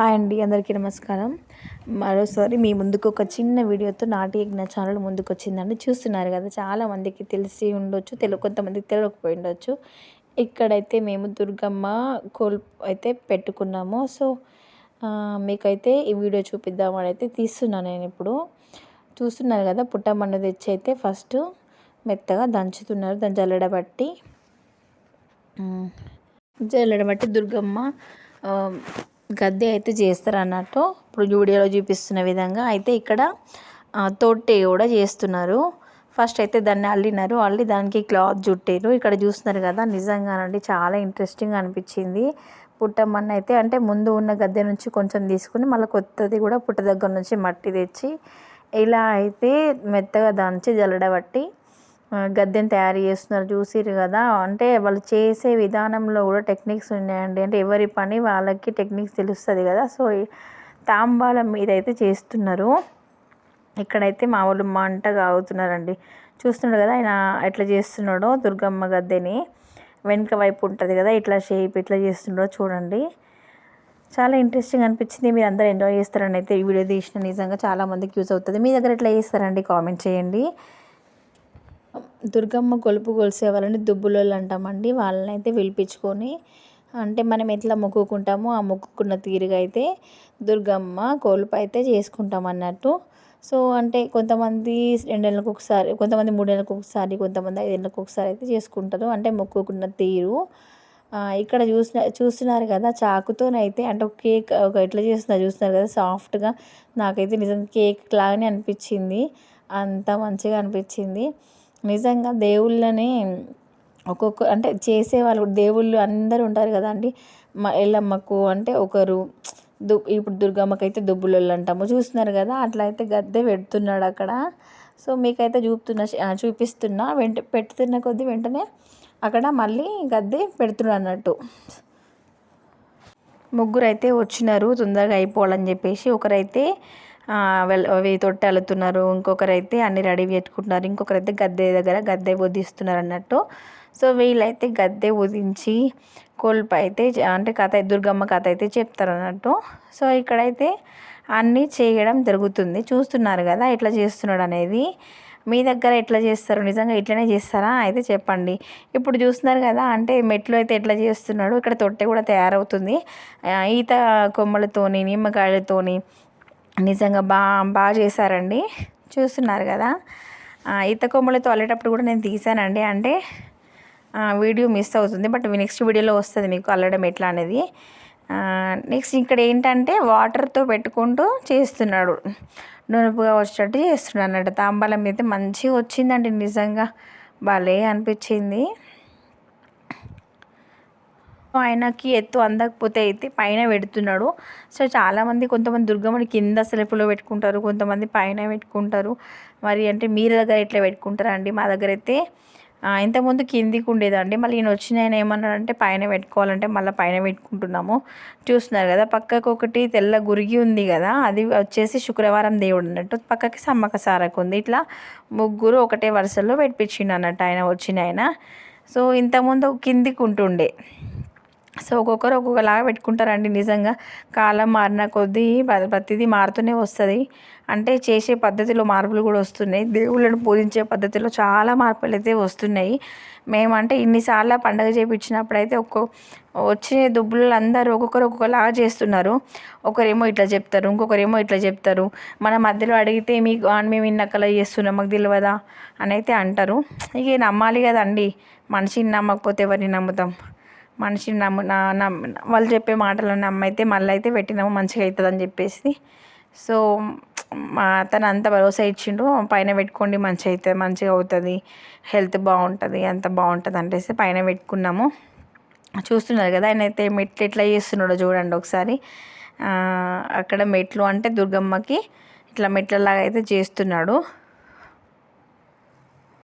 Hi అండి అందరికీ నమస్కారం. మరోసారి మీ ముందుకు ఒక చిన్న వీడియోతో నాటి యజ్ఞ ఛానల్ ముందుకు వచ్చిందండి చూస్తున్నారు కదా చాలామందికి తెలిసి ఉండొచ్చు తెలుగు కొంతమందికి తెలియకపోయి ఉండొచ్చు ఇక్కడైతే మేము దుర్గమ్మ కోల్ అయితే పెట్టుకున్నాము. సో మీకైతే ఈ వీడియో చూపిద్దామని అయితే తీస్తున్నాను నేను ఇప్పుడు. చూస్తున్నారు కదా పుట్టమన్న తెచ్చి అయితే ఫస్ట్ మెత్తగా దంచుతున్నారు దాని జల్లడబట్టి జల్లడబట్టి దుర్గమ్మ గద్దె అయితే చేస్తారు అన్నట్టు ఇప్పుడు వీడియోలో చూపిస్తున్న విధంగా అయితే ఇక్కడ తోటే కూడా చేస్తున్నారు. ఫస్ట్ అయితే దాన్ని అల్లినారు. అల్లి దానికి క్లాత్ చుట్టారు ఇక్కడ చూస్తున్నారు కదా నిజంగానండి చాలా ఇంట్రెస్టింగ్ అనిపించింది. పుట్టమన్న అయితే అంటే ముందు ఉన్న గద్దె నుంచి కొంచెం తీసుకుని మళ్ళీ కొత్తది కూడా పుట్ట దగ్గర నుంచి మట్టి తెచ్చి ఇలా అయితే మెత్తగా దంచి జల్లడబట్టి గద్దెని తయారు చేస్తున్నారు చూసిరు కదా. అంటే వాళ్ళు చేసే విధానంలో కూడా టెక్నిక్స్ ఉన్నాయండి. అంటే ఎవరి పని వాళ్ళకి టెక్నిక్స్ తెలుస్తుంది కదా. సో తాంబాలం మీద అయితే చేస్తున్నారు. ఇక్కడైతే మా వాళ్ళు మంట కాగుతున్నారండి. చూస్తున్నాడు కదా ఆయన ఎట్లా చేస్తున్నాడో దుర్గమ్మ గద్దెని. వెనుక వైపు ఉంటుంది కదా ఇట్లా షేప్ ఇట్లా చేస్తున్నాడో చూడండి. చాలా ఇంట్రెస్టింగ్ అనిపించింది. మీరు అందరూ ఎంజాయ్ చేస్తారని అయితే ఈ వీడియో తీసిన నిజంగా చాలామందికి యూజ్ అవుతుంది. మీ దగ్గర ఎట్లా చేస్తారండి? కామెంట్ చేయండి. దుర్గమ్మ కొలుపు కొలిసే వాళ్ళని దుబ్బులోళ్ళు అంటామండి వాళ్ళని అయితే పిలిపించుకొని అంటే మనం ఎట్లా మొక్కుకుంటామో ఆ మొక్కుకున్న తీరుగా అయితే దుర్గమ్మ కొలుపు అయితే చేసుకుంటాం అన్నట్టు సో అంటే కొంతమంది రెండేళ్ళకి ఒకసారి కొంతమంది మూడేళ్ళకి ఒకసారి కొంతమంది ఐదేళ్ళకి ఒకసారి అయితే చేసుకుంటారు. అంటే మొక్కుకున్న తీరు ఇక్కడ చూసిన చూస్తున్నారు కదా చాకుతోనైతే అంటే ఒక కేక్ ఒక ఎట్లా చేస్తున్నారు చూస్తున్నారు కదా సాఫ్ట్గా నాకైతే నిజంగా కేక్ లాగానే అనిపించింది. అంత మంచిగా అనిపించింది. నిజంగా దేవుళ్ళని ఒక్కొక్క అంటే చేసేవాళ్ళు దేవుళ్ళు అందరూ ఉంటారు కదండి. మా ఎల్లమ్మకు అంటే ఒకరు దు ఇప్పుడు దుర్గమ్మకి అయితే దుబ్బులోళ్ళు అంటాము చూస్తున్నారు కదా అట్లా అయితే గద్దె పెడుతున్నాడు అక్కడ. సో మీకైతే చూపుతున్న చూపిస్తున్నా. వెంట పెడుతున్న కొద్దీ వెంటనే అక్కడ మళ్ళీ గద్దె పెడుతున్నాడు అన్నట్టు. ముగ్గురు అయితే వచ్చినారు తొందరగా అయిపోవాలని చెప్పేసి. ఒకరైతే అవి తొట్టి అల్లుతున్నారు ఇంకొకరైతే అన్ని రెడీ పెట్టుకుంటున్నారు. ఇంకొకరైతే గద్దె దగ్గర గద్దె వదిస్తున్నారు అన్నట్టు. సో వీళ్ళైతే గద్దె వదించి కోల్పు అయితే అంటే కథ దుర్గమ్మ కథ అయితే చెప్తారు అన్నట్టు. సో ఇక్కడైతే అన్నీ చేయడం జరుగుతుంది. చూస్తున్నారు కదా ఎట్లా చేస్తున్నాడు అనేది. మీ దగ్గర ఎట్లా చేస్తారు? నిజంగా ఇట్లనే చేస్తారా? అయితే చెప్పండి. ఇప్పుడు చూస్తున్నారు కదా అంటే మెట్లు అయితే ఎట్లా చేస్తున్నాడు? ఇక్కడ తొట్టె కూడా తయారవుతుంది. ఈత కొమ్మలతోని నిమ్మకాయలతోని నిజంగా బాగా బాగా చేశారండి. చూస్తున్నారు కదా. ఈత కొమ్మలు అల్లేటప్పుడు కూడా నేను తీసానండి. అంటే వీడియో మిస్ అవుతుంది. బట్ నెక్స్ట్ వీడియోలో వస్తుంది మీకు అల్లడం ఎట్లా అనేది. నెక్స్ట్ ఇక్కడ ఏంటంటే వాటర్తో పెట్టుకుంటూ చేస్తున్నాడు. నునుపుగా వచ్చేటట్టు చేస్తున్నాడు అన్నట్టు. తాంబాలం అయితే మంచిగా వచ్చిందండి. నిజంగా భలే అనిపించింది. ఆయనకి ఎత్తు అందకపోతే అయితే పైన పెడుతున్నాడు. సో చాలామంది కొంతమంది దుర్గమ్మని కింద సెల్ఫ్లో పెట్టుకుంటారు కొంతమంది పైన పెట్టుకుంటారు. మరి అంటే మీరు దగ్గర ఎట్లా పెట్టుకుంటారండి? మా దగ్గర అయితే ఇంతకుముందు కిందికి ఉండేదండి. మళ్ళీ ఈయన వచ్చిన ఆయన ఏమన్నాడంటే పైన పెట్టుకోవాలంటే మళ్ళీ పైన పెట్టుకుంటున్నాము. చూస్తున్నారు కదా పక్కకు ఒకటి తెల్ల గురిగి ఉంది కదా అది వచ్చేసి శుక్రవారం దేవుడు అన్నట్టు పక్కకి సమ్మక సారకు ఉంది. ఇట్లా ముగ్గురు ఒకటే వరుసలో పెట్టించిండు అన్నట్టు ఆయన వచ్చిన ఆయన. సో ఇంతకుముందు కిందికి ఉంటుండే. సో ఒక్కొక్కరు ఒక్కొక్కలాగా పెట్టుకుంటారండి నిజంగా. కాలం మారిన కొద్దీ ప్రతిదీ మారుతూనే వస్తుంది. అంటే చేసే పద్ధతిలో మార్పులు కూడా వస్తున్నాయి. దేవుళ్ళను పూజించే పద్ధతిలో చాలా మార్పులు అయితే వస్తున్నాయి. మేమంటే ఇన్నిసార్లు పండగ చేయించినప్పుడు అయితే ఒక్కో వచ్చే దుబ్బులు అందరూ ఒక్కొక్కరు ఒక్కొక్కలాగా చేస్తున్నారు. ఒకరేమో ఇట్లా చెప్తారు ఇంకొకరేమో ఇట్లా చెప్తారు. మన మధ్యలో అడిగితే మీకు మేము ఇన్నకలా చేస్తున్నాం మాకు తెలియదా అని అయితే అంటారు. ఇక నమ్మాలి కదండి. మనిషిని నమ్మకపోతే ఎవరిని నమ్ముతాం? మనిషిని నమ్ము వాళ్ళు చెప్పే మాటలు నమ్మైతే మళ్ళీ అయితే పెట్టినాము మంచిగా అవుతుంది అని చెప్పేసి. సో మా అతను అంత భరోసా ఇచ్చిండు పైన పెట్టుకోండి మంచిగా అవుతుంది మంచిగా అవుతుంది హెల్త్ బాగుంటుంది అంత బాగుంటుంది అంటేసి పైన పెట్టుకున్నాము. చూస్తున్నారు కదా ఆయన అయితే మెట్లు ఎట్లా చేస్తున్నాడో చూడండి ఒకసారి. అక్కడ మెట్లు అంటే దుర్గమ్మకి ఇట్లా మెట్లలాగా అయితే చేస్తున్నాడు.